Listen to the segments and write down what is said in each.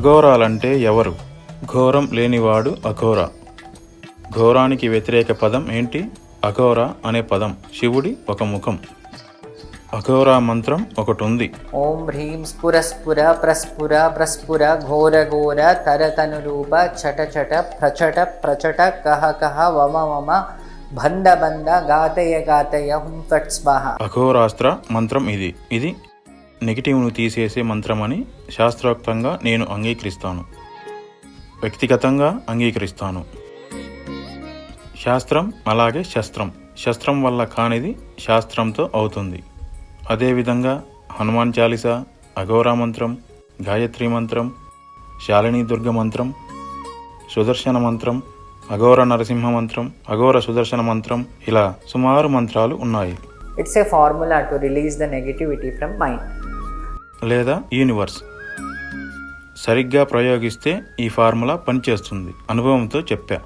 అఘోరాలంటే ఎవరు? ఘోరం లేనివాడు అఘోర. ఘోరానికి వ్యతిరేక పదం ఏంటి? అఘోర అనే పదం శివుడి ఒక ముఖం. అఘోరా మంత్రం ఒకటి ఉంది ఓం హ్రీం స్ఫురస్ఫుర ప్రస్ఫుర ప్రస్ఫుర ఘోర ఘోర తరతనురూప చట చట ప్రచట ప్రచట కహ కహ వమ వమ బంద బంద గాతయ గాతయ హుం ఫట్ స్వాహ. అఘోరాస్త్ర మంత్రం ఇది. ఇది నెగిటివ్ను తీసేసే మంత్రమని శాస్త్రోక్తంగా నేను అంగీకరిస్తాను. వ్యక్తిగతంగా అంగీకరిస్తాను. శాస్త్రం అలాగే శస్త్రం. శస్త్రం వల్ల కానిది శాస్త్రంతో అవుతుంది. అదేవిధంగా హనుమాన్ చాలీస అఘోరా మంత్రం గాయత్రి మంత్రం శాలిని దుర్గ మంత్రం సుదర్శన మంత్రం అఘోర నరసింహ మంత్రం అఘోర సుదర్శన మంత్రం ఇలా సుమారు మంత్రాలు ఉన్నాయి. It's a formula to release the negativity from mind లేదా యూనివర్స్ సరిగ్గా ప్రయోగిస్తే ఈ ఫార్ములా పనిచేస్తుంది అనుభవంతో చెప్పా.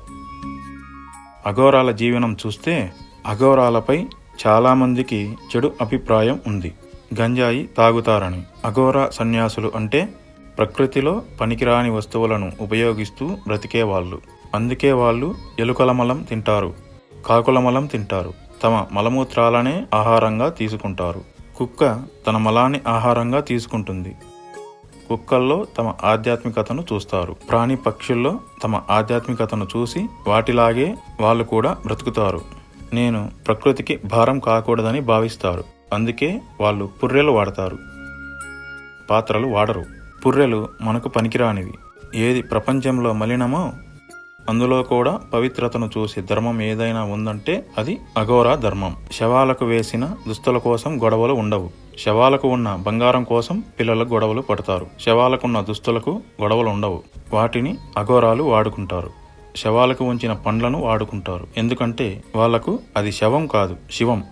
అఘోరాల జీవనం చూస్తే అఘోరాలపై చాలామందికి చెడు అభిప్రాయం ఉంది. గంజాయి తాగుతారని. అఘోరా సన్యాసులు అంటే ప్రకృతిలో పనికిరాని వస్తువులను ఉపయోగిస్తూ బ్రతికేవాళ్ళు అందుకే వాళ్ళు ఎలుకల మలం తింటారు కాకుల మలం తింటారు తమ మలమూత్రాలనే ఆహారంగా తీసుకుంటారు. కుక్క తన మలాన్ని ఆహారంగా తీసుకుంటుంది. కుక్కల్లో తమ ఆధ్యాత్మికతను చూస్తారు. ప్రాణి పక్షుల్లో తమ ఆధ్యాత్మికతను చూసి వాటిలాగే వాళ్ళు కూడా బ్రతుకుతారు. నేను ప్రకృతికి భారం కాకూడదని భావిస్తారు. అందుకే వాళ్ళు పుర్రెలు వాడతారు. పాత్రలు వాడరు. పుర్రెలు మనకు పనికిరానివి. ఏది ప్రపంచంలో మలినమో అందులో కూడా పవిత్రతను చూసి ధర్మం ఏదైనా ఉందంటే అది అఘోరా ధర్మం. శవాలకు వేసిన దుస్తుల కోసం గొడవలు ఉండవు. శవాలకు ఉన్న బంగారం కోసం పిల్లలకు గొడవలు పడతారు. శవాలకున్న దుస్తులకు గొడవలు ఉండవు. వాటిని అఘోరాలు వాడుకుంటారు. శవాలకు ఉంచిన పండ్లను వాడుకుంటారు. ఎందుకంటే వాళ్ళకు అది శవం కాదు శివం.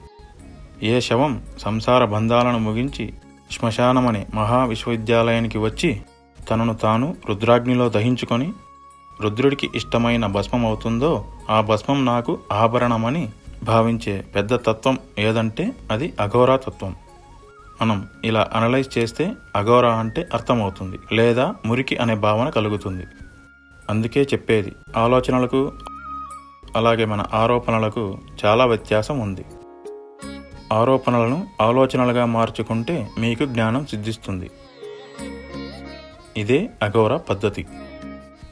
ఏ శవం సంసార బంధాలను ముగించి శ్మశానమనే మహా విశ్వవిద్యాలయానికి వచ్చి తనను తాను రుద్రాగ్నిలో దహించుకొని రుద్రుడికి ఇష్టమైన భస్మం అవుతుందో ఆ భస్మం నాకు ఆభరణమని భావించే పెద్ద తత్వం ఏదంటే అది అఘోరా తత్వం. మనం ఇలా అనలైజ్ చేస్తే అఘోరా అంటే అర్థమవుతుంది లేదా మురికి అనే భావన కలుగుతుంది. అందుకే చెప్పేది ఆలోచనలకు అలాగే మన ఆరోపణలకు చాలా వ్యత్యాసం ఉంది. ఆరోపణలను ఆలోచనలుగా మార్చుకుంటే మీకు జ్ఞానం సిద్ధిస్తుంది. ఇదే అఘోర పద్ధతి.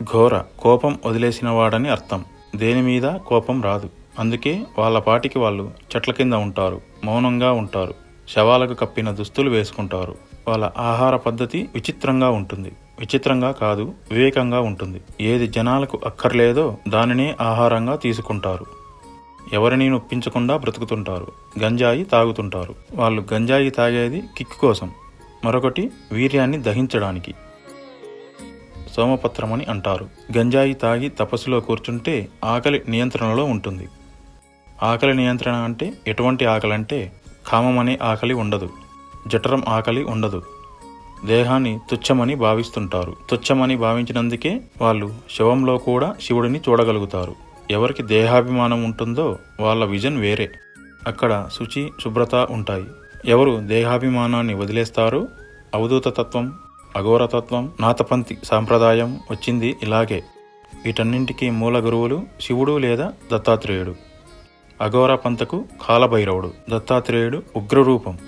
ఘోర కోపం వదిలేసినవాడని అర్థం. దేని మీద కోపం రాదు. అందుకే వాళ్ళ పాటికి వాళ్ళు చెట్ల కింద ఉంటారు మౌనంగా ఉంటారు శవాలకు కప్పిన దుస్తులు వేసుకుంటారు. వాళ్ళ ఆహార పద్ధతి విచిత్రంగా ఉంటుంది. విచిత్రంగా కాదు వివేకంగా ఉంటుంది. ఏది జనాలకు అక్కర్లేదో దానినే ఆహారంగా తీసుకుంటారు. ఎవరిని నొప్పించకుండా బ్రతుకుతుంటారు. గంజాయి తాగుతుంటారు. వాళ్ళు గంజాయి తాగేది కిక్కు కోసం. మరొకటి వీర్యాన్ని దహించడానికి. సోమపత్రమని అంటారు. గంజాయి తాగి తపస్సులో కూర్చుంటే ఆకలి నియంత్రణలో ఉంటుంది. ఆకలి నియంత్రణ అంటే ఎటువంటి ఆకలి అంటే కామం అనే ఆకలి ఉండదు. జఠరం ఆకలి ఉండదు. దేహాన్ని తుచ్చమని భావిస్తుంటారు. తుచ్చమని భావించినందుకే వాళ్ళు శవంలో కూడా శివుడిని చూడగలుగుతారు. ఎవరికి దేహాభిమానం ఉంటుందో వాళ్ళ విజన్ వేరే. అక్కడ శుచి శుభ్రత ఉంటాయి. ఎవరు దేహాభిమానాన్ని వదిలేస్తారో అవధూత తత్వం అఘోరతత్వం నాతపంతి సాంప్రదాయం వచ్చింది ఇలాగే. వీటన్నింటికీ మూల గురువులు శివుడు లేదా దత్తాత్రేయుడు. అఘోర పంతకు కాలభైరవుడు దత్తాత్రేయుడు ఉగ్రరూపం.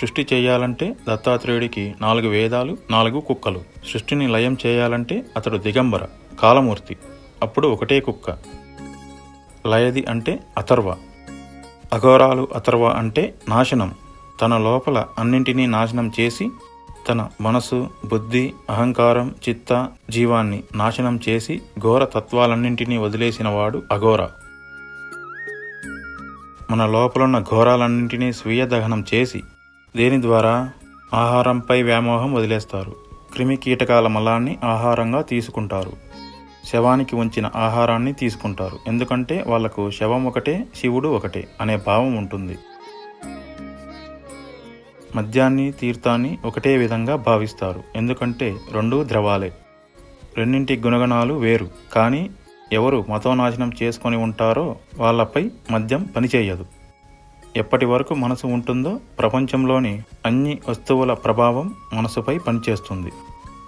సృష్టి చేయాలంటే దత్తాత్రేయుడికి నాలుగు వేదాలు నాలుగు కుక్కలు. సృష్టిని లయం చేయాలంటే అతడు దిగంబర కాలమూర్తి. అప్పుడు ఒకటే కుక్క. లయది అంటే అథర్వ. అఘోరాలు అథర్వ అంటే నాశనం. తన లోపల అన్నింటినీ నాశనం చేసి తన మనసు బుద్ధి అహంకారం చిత్త జీవాన్ని నాశనం చేసి ఘోర తత్వాలన్నింటినీ వదిలేసినవాడు అఘోర. మన లోపలున్న ఘోరాలన్నింటినీ స్వీయ దహనం చేసి దేని ద్వారా? ఆహారంపై వ్యామోహం వదిలేస్తారు. క్రిమి కీటకాల మలాన్ని ఆహారంగా తీసుకుంటారు. శవానికి ఉంచిన ఆహారాన్ని తీసుకుంటారు. ఎందుకంటే వాళ్ళకు శవం ఒకటే శివుడు ఒకటే అనే భావం ఉంటుంది. మద్యాన్ని తీర్థాన్ని ఒకటే విధంగా భావిస్తారు. ఎందుకంటే రెండు ద్రవాలే. రెండింటి గుణగణాలు వేరు. కానీ ఎవరు మతోనాశనం చేసుకొని ఉంటారో వాళ్ళపై మద్యం పనిచేయదు. ఎప్పటి వరకు మనసు ఉంటుందో ప్రపంచంలోని అన్ని వస్తువుల ప్రభావం మనసుపై పనిచేస్తుంది.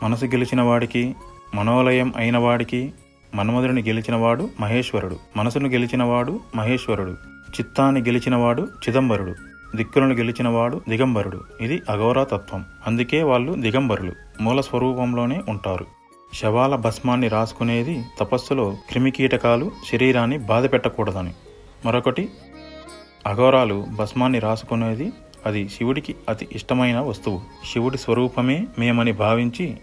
మనసు గెలిచిన వాడికి మనోలయం అయిన వాడికి మన్మధుడిని గెలిచినవాడు మహేశ్వరుడు. మనసును గెలిచినవాడు మహేశ్వరుడు. చిత్తాన్ని గెలిచినవాడు చిదంబరుడు. దిక్కులను గెలిచినవాడు దిగంబరుడు. ఇది అఘోరా తత్వం అందుకే వాళ్ళు దిగంబరులు. మూల స్వరూపంలోనే ఉంటారు. శవాల భస్మాన్ని రాసుకునేది తపస్సులో క్రిమికీటకాలు శరీరాన్ని బాధ పెట్టకూడదని మరొకటి అఘోరాలు భస్మాన్ని రాసుకునేది అది శివుడికి అతి ఇష్టమైన వస్తువు. శివుడి స్వరూపమే మేమని భావించి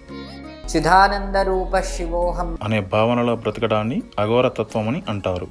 చిదానందరూప శివోహం. అనే భావనలో బ్రతకడాన్ని అఘోరతత్వమని అంటారు.